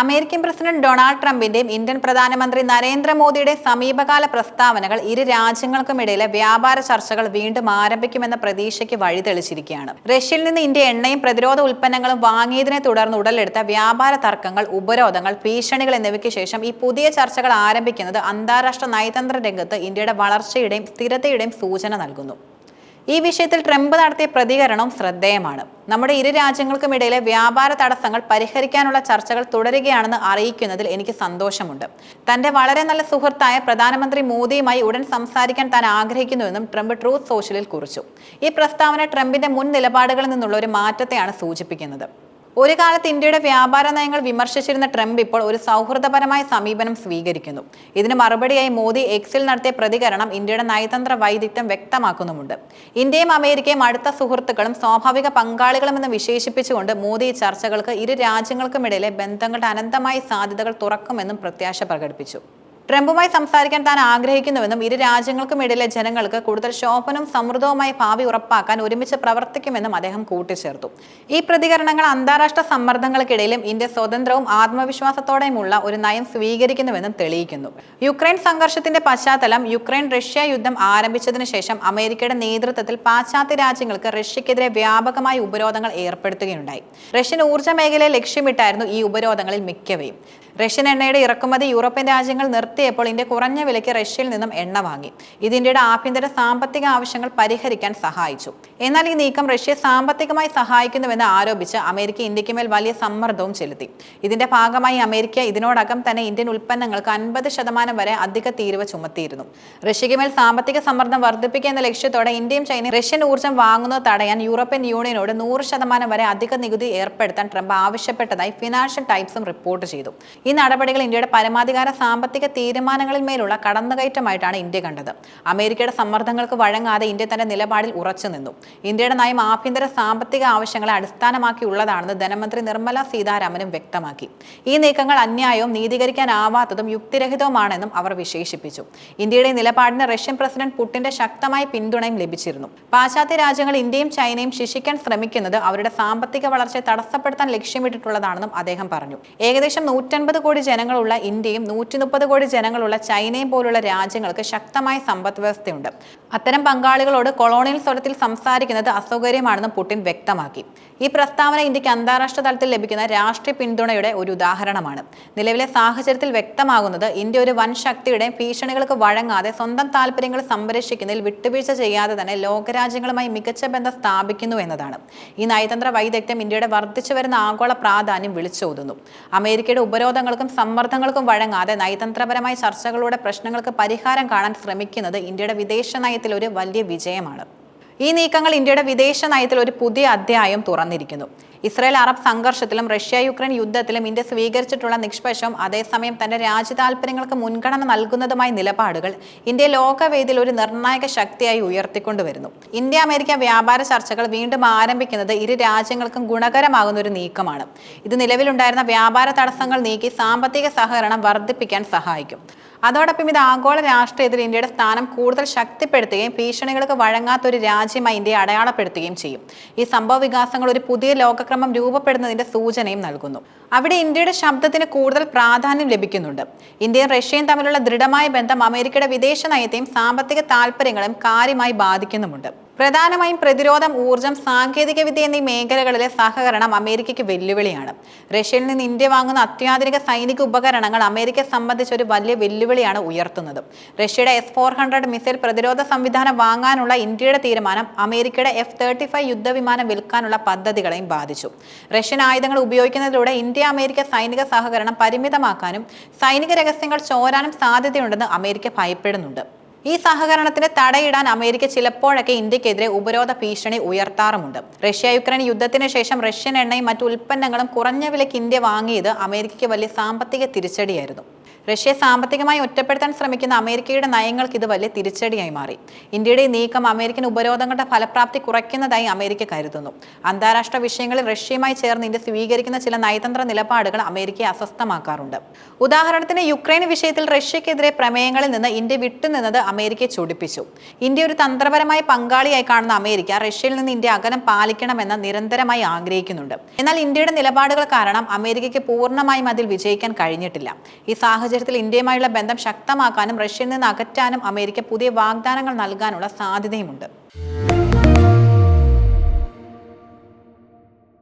American president Donald ട്രംപിന്റെയും Indian പ്രധാനമന്ത്രി നരേന്ദ്രമോദിയുടെ സമീപകാല പ്രസ്താവനകൾ ഇരു രാജ്യങ്ങൾക്കുമിടയിലെ വ്യാപാര ചർച്ചകൾ വീണ്ടും ആരംഭിക്കുമെന്ന പ്രതീക്ഷയ്ക്ക് വഴിതെളിച്ചിരിക്കുകയാണ്. റഷ്യയിൽ നിന്ന് ഇന്ത്യ എണ്ണയും പ്രതിരോധ ഉൽപ്പന്നങ്ങളും വാങ്ങിയതിനെ തുടർന്ന് ഉടലെടുത്ത വ്യാപാര തർക്കങ്ങൾ ഉപരോധങ്ങൾ ഭീഷണികൾ എന്നിവയ്ക്ക് ശേഷം ഈ പുതിയ ചർച്ചകൾ ആരംഭിക്കുന്നത് അന്താരാഷ്ട്ര നയതന്ത്ര രംഗത്ത് ഇന്ത്യയുടെ വളർച്ചയുടെയും സ്ഥിരതയുടെയും സൂചന നൽകുന്നു. ഈ വിഷയത്തിൽ ട്രംപ് നടത്തിയ പ്രതികരണം ശ്രദ്ധേയമാണ്. നമ്മുടെ ഇരു രാജ്യങ്ങൾക്കും ഇടയിലെ വ്യാപാര തടസ്സങ്ങൾ പരിഹരിക്കാനുള്ള ചർച്ചകൾ തുടരുകയാണെന്ന് അറിയിക്കുന്നതിൽ എനിക്ക് സന്തോഷമുണ്ട്. തന്റെ വളരെ നല്ല സുഹൃത്തായ പ്രധാനമന്ത്രി മോദിയുമായി ഉടൻ സംസാരിക്കാൻ താൻ ആഗ്രഹിക്കുന്നുവെന്നും ട്രംപ് ട്രൂത്ത് സോഷ്യലിൽ കുറിച്ചു. ഈ പ്രസ്താവന ട്രംപിന്റെ മുൻ നിലപാടുകളിൽ നിന്നുള്ള ഒരു മാറ്റത്തെയാണ് സൂചിപ്പിക്കുന്നത്. ഒരു കാലത്ത് ഇന്ത്യയുടെ വ്യാപാര നയങ്ങൾ വിമർശിച്ചിരുന്ന ട്രംപ് ഇപ്പോൾ ഒരു സൗഹൃദപരമായ സമീപനം സ്വീകരിക്കുന്നു. ഇതിന് മറുപടിയായി മോദി എക്സിൽ നടത്തിയ പ്രതികരണം ഇന്ത്യയുടെ നയതന്ത്ര വൈദഗ്ധ്യം വ്യക്തമാക്കുന്നുമുണ്ട്. ഇന്ത്യയും അമേരിക്കയും അടുത്ത സുഹൃത്തുക്കളും സ്വാഭാവിക പങ്കാളികളുമെന്ന് വിശേഷിപ്പിച്ചുകൊണ്ട് മോദി ഈ ചർച്ചകൾക്ക് ഇരു രാജ്യങ്ങൾക്കുമിടയിലെ ബന്ധങ്ങളുടെ അനന്തമായ സാധ്യതകൾ തുറക്കുമെന്നും പ്രത്യാശ പ്രകടിപ്പിച്ചു. ട്രംപുമായി സംസാരിക്കാൻ താൻ ആഗ്രഹിക്കുന്നുവെന്നും ഇരു രാജ്യങ്ങൾക്കും ഇടയിലെ ജനങ്ങൾക്ക് കൂടുതൽ ശോഭനവും സമൃദ്ധവുമായ ഭാവി ഉറപ്പാക്കാൻ ഒരുമിച്ച് പ്രവർത്തിക്കുമെന്നും അദ്ദേഹം കൂട്ടിച്ചേർത്തു. ഈ പ്രതികരണങ്ങൾ അന്താരാഷ്ട്ര സമ്മർദ്ദങ്ങൾക്കിടയിലും ഇന്ത്യ സ്വതന്ത്രവും ആത്മവിശ്വാസത്തോടെയുമുള്ള ഒരു നയം സ്വീകരിക്കുന്നുവെന്നും തെളിയിക്കുന്നു. യുക്രൈൻ സംഘർഷത്തിന്റെ പശ്ചാത്തലം യുക്രൈൻ റഷ്യ യുദ്ധം ആരംഭിച്ചതിനു ശേഷം അമേരിക്കയുടെ നേതൃത്വത്തിൽ പാശ്ചാത്യ രാജ്യങ്ങൾക്ക് റഷ്യക്കെതിരെ വ്യാപകമായ ഉപരോധങ്ങൾ ഏർപ്പെടുത്തുകയുണ്ടായി. റഷ്യൻ ഊർജ മേഖലയെ ലക്ഷ്യമിട്ടായിരുന്നു ഈ ഉപരോധങ്ങളിൽ മിക്കവയും. റഷ്യൻ എണ്ണയുടെ ഇറക്കുമതി യൂറോപ്യൻ രാജ്യങ്ങൾ നിർത്തിയപ്പോൾ ഇന്ത്യ കുറഞ്ഞ വിലയ്ക്ക് റഷ്യയിൽ നിന്നും എണ്ണ വാങ്ങി. ഇത് ഇന്ത്യയുടെ ആഭ്യന്തര സാമ്പത്തിക ആവശ്യങ്ങൾ പരിഹരിക്കാൻ സഹായിച്ചു. എന്നാൽ ഈ നീക്കം റഷ്യയെ സാമ്പത്തികമായി സഹായിക്കുന്നുവെന്ന് ആരോപിച്ച് അമേരിക്ക ഇന്ത്യയ്ക്ക് മേൽ വലിയ സമ്മർദ്ദവും ചെലുത്തി. ഇതിന്റെ ഭാഗമായി അമേരിക്ക ഇതിനോടകം തന്നെ ഇന്ത്യൻ ഉൽപ്പന്നങ്ങൾക്ക് അൻപത് ശതമാനം വരെ അധിക തീരുവ ചുമത്തിയിരുന്നു. റഷ്യയ്ക്ക് മേൽ സാമ്പത്തിക സമ്മർദ്ദം വർദ്ധിപ്പിക്കുക എന്ന ലക്ഷ്യത്തോടെ ഇന്ത്യയും ചൈനയും റഷ്യൻ ഊർജം വാങ്ങുന്നത് തടയാൻ യൂറോപ്യൻ യൂണിയനോട് നൂറ് ശതമാനം വരെ അധിക നികുതി ഏർപ്പെടുത്താൻ ട്രംപ് ആവശ്യപ്പെട്ടതായി ഫിനാൻഷ്യൽ ടൈംസും റിപ്പോർട്ട് ചെയ്തു. ഈ നടപടികൾ ഇന്ത്യയുടെ പരമാധികാര സാമ്പത്തിക തീരുമാനങ്ങളിൽ മേലുള്ള കടന്നുകയറ്റമായിട്ടാണ് ഇന്ത്യ കണ്ടത്. അമേരിക്കയുടെ സമ്മർദ്ദങ്ങൾക്ക് വഴങ്ങാതെ ഇന്ത്യ തന്റെ നിലപാടിൽ ഉറച്ചു നിന്നു. ഇന്ത്യയുടെ നയം ആഭ്യന്തര സാമ്പത്തിക ആവശ്യങ്ങളെ അടിസ്ഥാനമാക്കിയുള്ളതാണെന്ന് ധനമന്ത്രി നിർമ്മല സീതാരാമനും വ്യക്തമാക്കി. ഈ നീക്കങ്ങൾ അന്യായവും നീതീകരിക്കാനാവാത്തതും യുക്തിരഹിതവുമാണെന്നും അവർ വിശേഷിപ്പിച്ചു. ഇന്ത്യയുടെ നിലപാടിന് റഷ്യൻ പ്രസിഡന്റ് പുടിന്റെ ശക്തമായ പിന്തുണയും ലഭിച്ചിരുന്നു. പാശ്ചാത്യ രാജ്യങ്ങൾ ഇന്ത്യയും ചൈനയും ശിക്ഷിക്കാൻ ശ്രമിക്കുന്നത് അവരുടെ സാമ്പത്തിക വളർച്ചയെ തടസ്സപ്പെടുത്താൻ ലക്ഷ്യമിട്ടിട്ടുള്ളതാണെന്നും അദ്ദേഹം പറഞ്ഞു. ഏകദേശം നൂറ്റൻപത് കോടി ജനങ്ങളുള്ള ഇന്ത്യയും നൂറ്റി മുപ്പത് കോടി ജനങ്ങളുള്ള ചൈനയും പോലുള്ള രാജ്യങ്ങൾക്ക് ശക്തമായ സമ്പദ് വ്യവസ്ഥയുണ്ട്. അത്തരം പങ്കാളികളോട് കൊളോണിയൽ സ്വരത്തിൽ സംസാരിക്കുന്നത് അസൗകര്യമാണെന്നും പുടിൻ വ്യക്തമാക്കി. ഈ പ്രസ്താവന ഇന്ത്യയ്ക്ക് അന്താരാഷ്ട്ര തലത്തിൽ ലഭിക്കുന്ന രാഷ്ട്രീയ പിന്തുണയുടെ ഒരു ഉദാഹരണമാണ്. നിലവിലെ സാഹചര്യത്തിൽ വ്യക്തമാകുന്നത് ഇന്ത്യ ഒരു വൻ ശക്തിയുടെ ഭീഷണികൾക്ക് വഴങ്ങാതെ സ്വന്തം താല്പര്യങ്ങൾ സംരക്ഷിക്കുന്നതിൽ വിട്ടുവീഴ്ച ചെയ്യാതെ തന്നെ ലോകരാജ്യങ്ങളുമായി മികച്ച ബന്ധം സ്ഥാപിക്കുന്നു എന്നതാണ്. ഈ നയതന്ത്ര വൈദഗ്ധ്യം ഇന്ത്യയുടെ വർദ്ധിച്ചു വരുന്ന ആഗോള പ്രാധാന്യം വിളിച്ചോതുന്നു. അമേരിക്കയുടെ ഉപരോധങ്ങൾക്കും സമ്മർദ്ദങ്ങൾക്കും വഴങ്ങാതെ നയതന്ത്രപരമായ ചർച്ചകളുടെ പ്രശ്നങ്ങൾക്ക് പരിഹാരം കാണാൻ ശ്രമിക്കുന്നത് ഇന്ത്യയുടെ വിദേശ നയത്തിൽ ഒരു വലിയ വിജയമാണ്. ഈ നീക്കങ്ങൾ ഇന്ത്യയുടെ വിദേശ നയത്തിൽ ഒരു പുതിയ അധ്യായം തുറന്നിരിക്കുന്നു. ഇസ്രായേൽ അറബ് സംഘർഷത്തിലും റഷ്യ യുക്രൈൻ യുദ്ധത്തിലും ഇന്ത്യ സ്വീകരിച്ചിട്ടുള്ള നിഷ്പക്ഷം അതേസമയം തന്റെ രാജ്യ താല്പര്യങ്ങൾക്ക് മുൻഗണന നൽകുന്നതുമായ നിലപാടുകൾ ഇന്ത്യ ലോകവേദിയിൽ ഒരു നിർണായക ശക്തിയായി ഉയർത്തിക്കൊണ്ടുവരുന്നു. ഇന്ത്യ അമേരിക്ക വ്യാപാര ചർച്ചകൾ വീണ്ടും ആരംഭിക്കുന്നത് ഇരു രാജ്യങ്ങൾക്കും ഗുണകരമാകുന്ന ഒരു നീക്കമാണ്. ഇത് നിലവിലുണ്ടായിരുന്ന വ്യാപാര തടസ്സങ്ങൾ നീക്കി സാമ്പത്തിക സഹകരണം വർദ്ധിപ്പിക്കാൻ സഹായിക്കും. അതോടൊപ്പം ഇത് ആഗോള രാഷ്ട്രീയത്തിൽ ഇന്ത്യയുടെ സ്ഥാനം കൂടുതൽ ശക്തിപ്പെടുത്തുകയും ഭീഷണികൾക്ക് വഴങ്ങാത്ത ഒരു രാജ്യമായി ഇന്ത്യയെ അടയാളപ്പെടുത്തുകയും ചെയ്യും. ഈ സംഭവ വികാസങ്ങൾ ഒരു പുതിയ ലോകക്രമം രൂപപ്പെടുന്നതിന്റെ സൂചനയും നൽകുന്നു. അവിടെ ഇന്ത്യയുടെ ശബ്ദത്തിന് കൂടുതൽ പ്രാധാന്യം ലഭിക്കുന്നുണ്ട്. ഇന്ത്യയും റഷ്യയും തമ്മിലുള്ള ദൃഢമായ ബന്ധം അമേരിക്കയുടെ വിദേശ നയത്തെയും സാമ്പത്തിക താല്പര്യങ്ങളെയും കാര്യമായി ബാധിക്കുന്നുമുണ്ട്. പ്രധാനമായും പ്രതിരോധം ഊർജം സാങ്കേതികവിദ്യ എന്നീ മേഖലകളിലെ സഹകരണം അമേരിക്കയ്ക്ക് വെല്ലുവിളിയാണ്. റഷ്യയിൽ നിന്ന് ഇന്ത്യ വാങ്ങുന്ന അത്യാധുനിക സൈനിക ഉപകരണങ്ങൾ അമേരിക്കയെ സംബന്ധിച്ച് ഒരു വലിയ വെല്ലുവിളിയാണ് ഉയർത്തുന്നത്. റഷ്യയുടെ എസ് ഫോർ ഹൺഡ്രഡ് മിസൈൽ പ്രതിരോധ സംവിധാനം വാങ്ങാനുള്ള ഇന്ത്യയുടെ തീരുമാനം അമേരിക്കയുടെ എഫ് തേർട്ടി ഫൈവ് യുദ്ധവിമാനം വിൽക്കാനുള്ള പദ്ധതികളെയും ബാധിച്ചു. റഷ്യൻ ആയുധങ്ങൾ ഉപയോഗിക്കുന്നതിലൂടെ ഇന്ത്യ അമേരിക്ക സൈനിക സഹകരണം പരിമിതമാക്കാനും സൈനിക രഹസ്യങ്ങൾ ചോരാനും സാധ്യതയുണ്ടെന്ന് അമേരിക്ക ഭയപ്പെടുന്നുണ്ട്. ഈ സഹകരണത്തിന് തടയിടാൻ അമേരിക്ക ചിലപ്പോഴൊക്കെ ഇന്ത്യക്കെതിരെ ഉപരോധ ഭീഷണി ഉയർത്താറുമുണ്ട്. റഷ്യ യുക്രൈൻ യുദ്ധത്തിന് ശേഷം റഷ്യൻ എണ്ണയും മറ്റു ഉൽപ്പന്നങ്ങളും കുറഞ്ഞ വിലയ്ക്ക് ഇന്ത്യ വാങ്ങിയത് അമേരിക്കയ്ക്ക് വലിയ സാമ്പത്തിക തിരിച്ചടിയായിരുന്നു. റഷ്യയെ സാമ്പത്തികമായി ഒറ്റപ്പെടുത്താൻ ശ്രമിക്കുന്ന അമേരിക്കയുടെ നയങ്ങൾക്ക് ഇത് വലിയ തിരിച്ചടിയായി മാറി. ഇന്ത്യയുടെ നീക്കം അമേരിക്കൻ ഉപരോധങ്ങളുടെ ഫലപ്രാപ്തി കുറയ്ക്കുന്നതായി അമേരിക്ക കരുതുന്നു. അന്താരാഷ്ട്ര വിഷയങ്ങളിൽ റഷ്യയുമായി ചേർന്ന് ഇന്ത്യ സ്വീകരിക്കുന്ന ചില നയതന്ത്ര നിലപാടുകൾ അമേരിക്കയെ അസ്വസ്ഥമാക്കാറുണ്ട്. ഉദാഹരണത്തിന് യുക്രൈൻ വിഷയത്തിൽ റഷ്യക്കെതിരെ പ്രമേയങ്ങളിൽ നിന്ന് ഇന്ത്യ വിട്ടുനിന്നത് അമേരിക്കയെ ചൊടിപ്പിച്ചു. ഇന്ത്യ ഒരു തന്ത്രപരമായ പങ്കാളിയായി കാണുന്ന അമേരിക്ക റഷ്യയിൽ നിന്ന് ഇന്ത്യ അകലം പാലിക്കണമെന്ന് നിരന്തരമായി ആഗ്രഹിക്കുന്നുണ്ട്. എന്നാൽ ഇന്ത്യയുടെ നിലപാടുകൾ കാരണം അമേരിക്കയ്ക്ക് പൂർണമായും അതിൽ വിജയിക്കാൻ കഴിഞ്ഞിട്ടില്ല. ഈ സാഹചര്യത്തിൽ ഇന്ത്യയുമായുള്ള ബന്ധം ശക്തമാക്കാനും റഷ്യയിൽ നിന്ന് അകറ്റാനും അമേരിക്ക പുതിയ വാഗ്ദാനങ്ങൾ നൽകാനുള്ള സാധ്യതയുമുണ്ട്.